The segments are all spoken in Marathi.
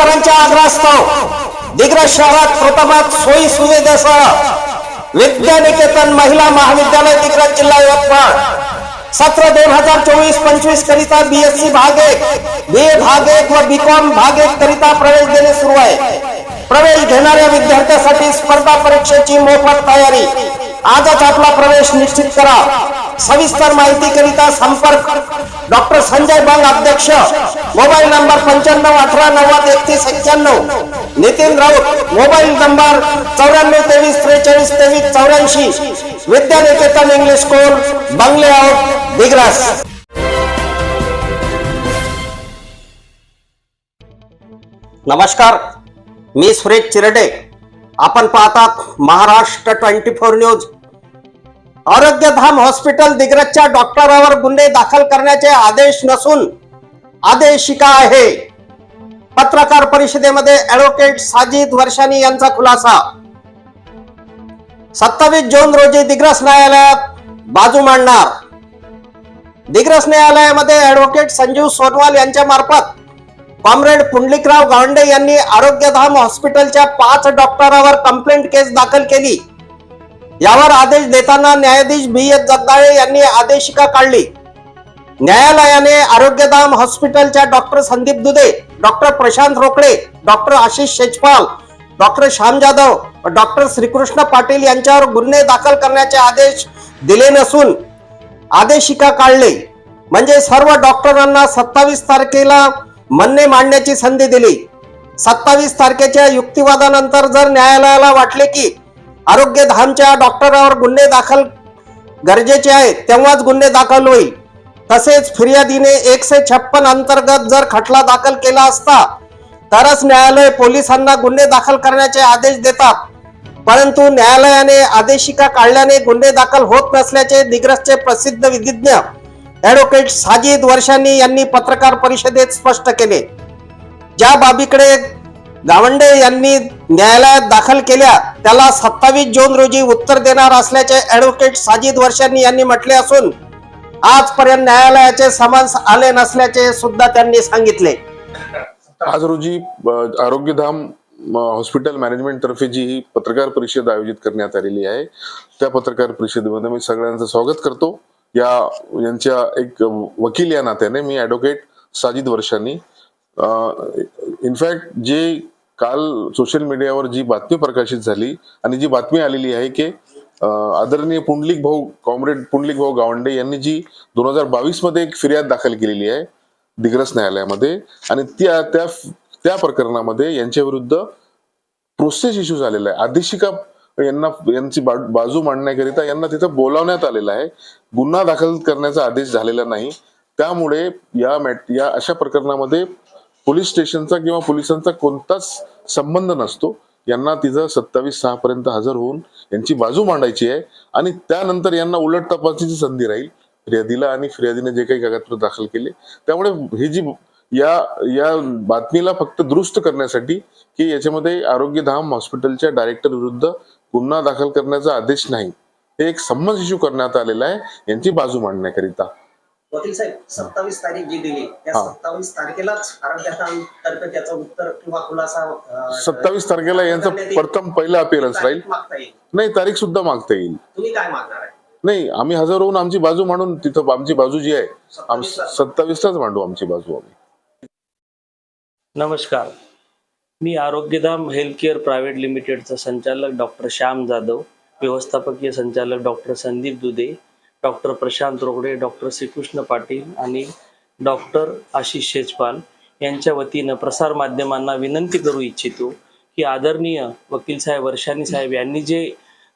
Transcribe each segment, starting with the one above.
दिग्रसकरांच्या आग्रहास्तव दिग्रज शहरात प्रथमात सोयी सुविधेसह विद्यानिकेतन महिला महाविद्यालय दिग्रज जिल्हा यवतमाळ. सत्र दोन हजार चोवीस पंचवीस करिता बीएससी भाग एक बी ए भाग एक व बी कॉम भाग एक करिता प्रवेश देणे सुरू आहे. प्रवेश घेणाऱ्या विद्यार्थ्यांसाठी स्पर्धा परीक्षेची मोफत तयारी. आजच आपला प्रवेश निश्चित करा. सविस्तर माहिती करिता संपर्क. डॉक्टर संजय बंग अध्यक्ष. मोबाईल नंबर पंच्याण्णव अठरा नव्वद एकतीस एक्क्याण्णव. नितीन राऊत मोबाईल नंबर चौऱ्याण्णव तेवीस त्रेचाळीस तेवीस चौऱ्याऐंशी. विद्यानिकेतन इंग्लिश स्कूल बंगले आउट दिग्रस. नमस्कार. मी सुरेश चिरडे. आपण पाहतात Maharashtra twenty four news. Arogyadham hospital दिग्रजच्या डॉक्टरावर गुन्हे दाखल करण्याचे आदेश नसून आदेशिका आहे. पत्रकार परिषदेमध्ये ऍडव्होकेट साजिद वर्षानी यांचा खुलासा. सत्तावीस जून रोजी दिग्रस न्यायालयात बाजू मांडणार. दिग्रस न्यायालयामध्ये ऍडव्होकेट संजीव सोनवाल यांच्या मार्फत कॉम्रेड पुंडलिकराव गावंडे यांनी आरोग्यधाम हॉस्पिटलच्या पाच डॉक्टरावर कंप्लेंट केस दाखल केली. यावर आदेश देताना न्यायाधीश बी एस जगदाळे यांनी आदेशिका काढली. न्यायालयाने आरोग्यधाम हॉस्पिटलच्या doctor Sandeep Dudhe doctor Prashant Rokade doctor Ashish Shejpal doctor Shyam Jadhav doctor Shrikrishna Patil यांच्यावर गुन्हे दाखल करण्याचे आदेश दिले नसून आदेशिका काढले. म्हणजे सर्व डॉक्टरांना सत्तावीस तारखेला म्हणणे मांडण्याची संधी दिली. सत्तावीस तारखेच्या युक्तिवादानंतर जर न्यायालयाला वाटले की आरोग्य धामच्या डॉक्टरावर गुन्हे दाखल गरजेचे आहे तेव्हाच गुन्हे दाखल होईल. तसेच फिर्यादीने एकशे छप्पन अंतर्गत जर खटला दाखल केला असता तरच न्यायालय पोलिसांना गुन्हे दाखल करण्याचे आदेश देतात. परंतु न्यायालयाने आदेशिका काढल्याने गुन्हे दाखल होत नसल्याचे दिग्रसचे प्रसिद्ध विधिज्ञ ऍडव्होकेट साजिद वर्षांनी यांनी पत्रकार परिषदेत स्पष्ट केले. ज्या बाबीकडे गावंडे यांनी न्यायालयात दाखल केल्या त्याला सत्तावीस जून रोजी उत्तर देणार असल्याचे ऍडव्होकेट साजिद वर्षांनी यांनी म्हटले असून आजपर्यंत न्यायालयाचे समन्स आले नसल्याचे सुद्धा त्यांनी सांगितले. आज रोजी आरोग्यधाम हॉस्पिटल मॅनेजमेंट तर्फे जी ही पत्रकार परिषद आयोजित करण्यात आलेली आहे त्या पत्रकार परिषदेमध्ये मी सगळ्यांचं स्वागत करतो. या यांच्या एक वकील या नात्याने मी ऍडव्होकेट साजिद वर्षांनी इनफॅक्ट जे काल सोशल मीडियावर जी बातमी प्रकाशित झाली आणि जी बातमी आलेली आहे की आदरणीय पुंडलिक भाऊ कॉम्रेड पुंडलिक भाऊ गावंडे यांनी जी दोन हजार बावीसमध्ये एक फिर्याद दाखल केलेली आहे दिग्रस न्यायालयामध्ये आणि त्या त्या त्या प्रकरणामध्ये यांच्या विरुद्ध प्रोसेस इश्यू झालेला आहे. आदेशिका यांना यांची बाजू मांडण्याकरिता यांना तिथं बोलावण्यात आलेलं आहे. गुन्हा दाखल करण्याचा आदेश झालेला नाही. त्यामुळे या मॅट या अशा प्रकरणामध्ये पोलीस स्टेशनचा किंवा पोलिसांचा कोणताच संबंध नसतो. यांना तिथं सत्तावीस सहा पर्यंत हजर होऊन यांची बाजू मांडायची आहे. आणि त्यानंतर यांना उलट तपासणीची संधी राहील. फिर्यादीला आणि फिर्यादीने जे काही कागदपत्र दाखल केले. त्यामुळे ही जी या या बातमीला फक्त दुरुस्त करण्यासाठी की याच्यामध्ये आरोग्यधाम हॉस्पिटलच्या डायरेक्टर विरुद्ध गुन्हा दाखल करण्याचा आदेश नाही. हे एक संमत इश्यू करण्यात आलेला आहे यांची बाजू मांडण्याकरिता. वकील साहेब सत्तावीस तारीख जी दिली त्या हा. सत्तावीस तारखेलाच आरोग्यातर्फे त्याचं उत्तर किंवा खुलासा अं, सत्तावीस तारखेला यांचं. प्रथम पहिलं अपिअरन्स तारीख राहील. मागता येईल. नाही तारीख सुद्धा मागता येईल. तुम्ही काय मागणार आहे? नाही आम्ही हजर होऊन आमची बाजू मांडून तिथं आमची बाजू जी आहे आम- 27 ला. सत्तावीसलाच मांडू आमची बाजू आम्ही. नमस्कार. मी आरोग्यधाम हेल्थकेअर प्रायव्हेट लिमिटेडचा संचालक डॉक्टर श्याम जाधव व्यवस्थापकीय संचालक doctor Sandeep Dudhe doctor Prashant Rogade doctor Shrikrishna Patil आणि डॉक्टर आशिष शेजपाल यांच्या वतीनं प्रसारमाध्यमांना विनंती करू इच्छितो की आदरणीय वकील साहेब वर्षानी साहेब यांनी जे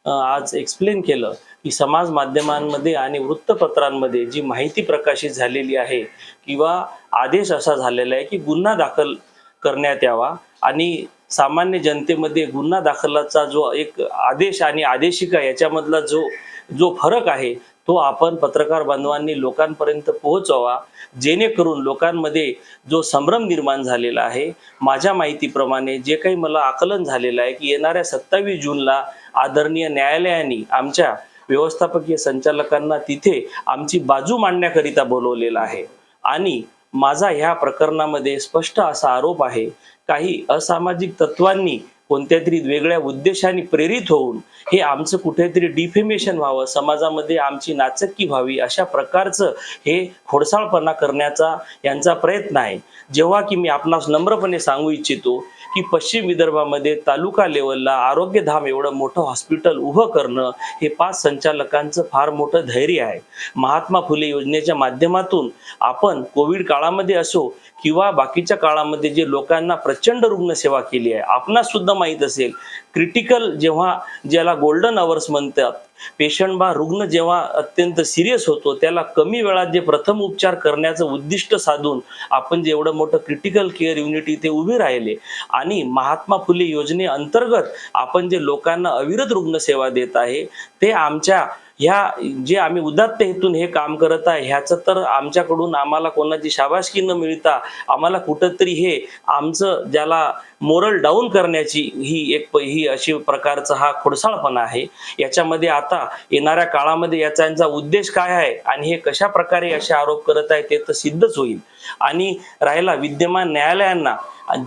आज एक्सप्लेन केलं की समाज माध्यमांमध्ये आणि वृत्तपत्रांमध्ये जी माहिती प्रकाशित झालेली आहे किंवा आदेश असा झालेला आहे की गुन्हा दाखल करण्यात यावा. आणि सामान्य जनतेमध्ये गुन्हा दाखलाचा जो एक आदेश आणि आदेशिका याच्यामधला जो जो फरक आहे तो आपण पत्रकार बांधवांनी लोकांपर्यंत पोहोचवा. जेणेकरून लोकांमध्ये जो संभ्रम निर्माण झालेला आहे माझ्या माहितीप्रमाणे जे काही मला आकलन झालेलं आहे की येणाऱ्या सत्तावीस जूनला आदरणीय न्यायालयाने आमच्या व्यवस्थापकीय संचालकांना तिथे आमची बाजू मांडण्याकरिता बोलवलेलं आहे. आणि माझा ह्या प्रकरणामध्ये स्पष्ट असा आरोप आहे. काही असामाजिक तत्वांनी कोणत्या तरी वेगळ्या उद्देशाने प्रेरित होऊन हे आमचं कुठेतरी डिफेमेशन व्हावं समाजामध्ये आमची नाचक्की व्हावी अशा प्रकारचं हे खोडसाळपणा करण्याचा यांचा प्रयत्न आहे. जेव्हा की मी आपणास नम्रपणे सांगू इच्छितो की पश्चिम विदर्भामध्ये तालुका लेवलला आरोग्य धाम एवढं मोठं हॉस्पिटल उभं करणं हे पाच संचालकांचं फार मोठं धैर्य आहे. महात्मा फुले योजनेच्या माध्यमातून आपण कोविड काळामध्ये असो किंवा बाकीच्या काळामध्ये जे लोकांना प्रचंड रुग्णसेवा केली आहे आपणास सुद्धा माहीत असेल क्रिटिकल जेव्हा ज्याला गोल्डन अवर्स म्हणतात पेशंट बा रुग्ण जेव्हा अत्यंत सिरियस होतो त्याला कमी वेळात जे प्रथम उपचार करण्याचं उद्दिष्ट साधून आपण जेवढं मोठं क्रिटिकल केअर युनिट इथे उभी राहिले आणि महात्मा फुले योजनेअंतर्गत आपण जे लोकांना अविरत रुग्णसेवा देत आहे ते आमच्या ह्या जे आम्ही उदात्त हेतून हे काम करत आहे ह्याचं तर आमच्याकडून आम्हाला कोणाची शाबासकी न मिळता आम्हाला कुठंतरी हे आमचं ज्याला मोरल डाऊन करण्याची ही एक प- ही अशी प्रकारचा हा खोडसाळपणा आहे. याच्यामध्ये आता येणाऱ्या काळामध्ये याचा यांचा उद्देश काय आहे आणि हे कशा प्रकारे असे आरोप करत आहे ते तर सिद्धच होईल. आणि राहिला विद्यमान न्यायालयांना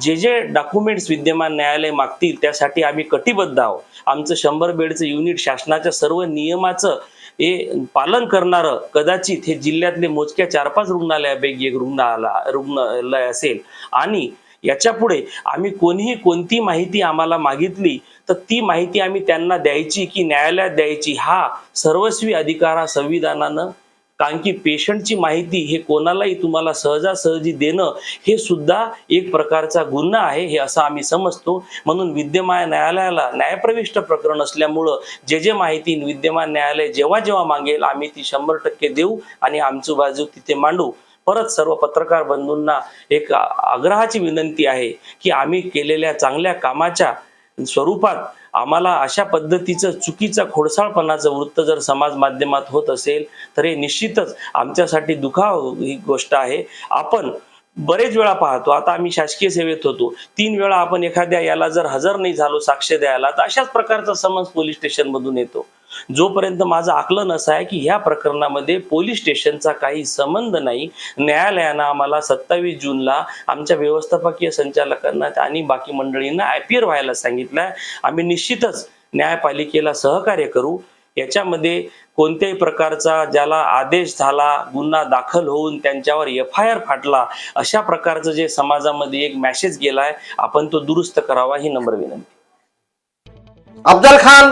जे जे डॉक्युमेंट्स विद्यमान न्यायालय मागतील त्यासाठी आम्ही कटिबद्ध आहोत. आमचं शंभर बेडचं युनिट शासनाच्या सर्व नियमाचं हे पालन करणारं कदाचित हे जिल्ह्यातले मोजक्या चार पाच रुग्णालयापैकी एक रुग्णाला रुग्णालय असेल. आणि याच्यापुढे आम्ही कोणीही कोणती माहिती आम्हाला मागितली तर ती माहिती आम्ही त्यांना द्यायची की न्यायालयात द्यायची. हा सर्वस्वी अधिकार हा संविधानानं कारण की पेशंटची माहिती हे कोणालाही तुम्हाला सहजासहजी देणं हे सुद्धा एक प्रकारचा गुन्हा आहे हे असं आम्ही समजतो. म्हणून विद्यमान न्यायालयाला न्यायप्रविष्ट प्रकरण असल्यामुळं जे जे माहिती विद्यमान न्यायालय जेव्हा जेव्हा मागेल आम्ही ती शंभर टक्के देऊ आणि आमची बाजू तिथे मांडू. परत सर्व पत्रकार बंधूंना एक आग्रहाची विनंती आहे की आम्ही केलेल्या चांगल्या कामाच्या स्वरूपात आम्हाला अशा पद्धतीचं चुकीचं खोडसाळपणाचं वृत्त जर समाज माध्यमात होत असेल तर हे निश्चितच आमच्यासाठी दुखाव ही गोष्ट आहे. आपण बरेच वेळा पाहतो आता आम्ही शासकीय सेवेत होतो. तीन वेळा आपण एखाद्या याला जर हजर नाही झालो साक्ष द्यायला तर अशाच प्रकारचा समन्स पोलीस स्टेशनमधून येतो. जोपर्यंत माझं आकलन असं आहे की ह्या प्रकरणामध्ये पोलीस स्टेशनचा काही संबंध नाही न्यायालयानं आम्हाला सत्तावीस जूनला आमच्या व्यवस्थापकीय संचालकांना आणि बाकी मंडळींना आयपीआर व्हायला सांगितलंय. आम्ही निश्चितच न्यायपालिकेला सहकार्य करू. याच्यामध्ये कोणत्याही प्रकारचा ज्याला आदेश झाला गुन्हा दाखल होऊन त्यांच्यावर एफ आय आर फाटला अशा प्रकारचं जे समाजामध्ये एक मेसेज गेलाय आपण तो दुरुस्त करावा ही नम्र विनंती. अफजल खान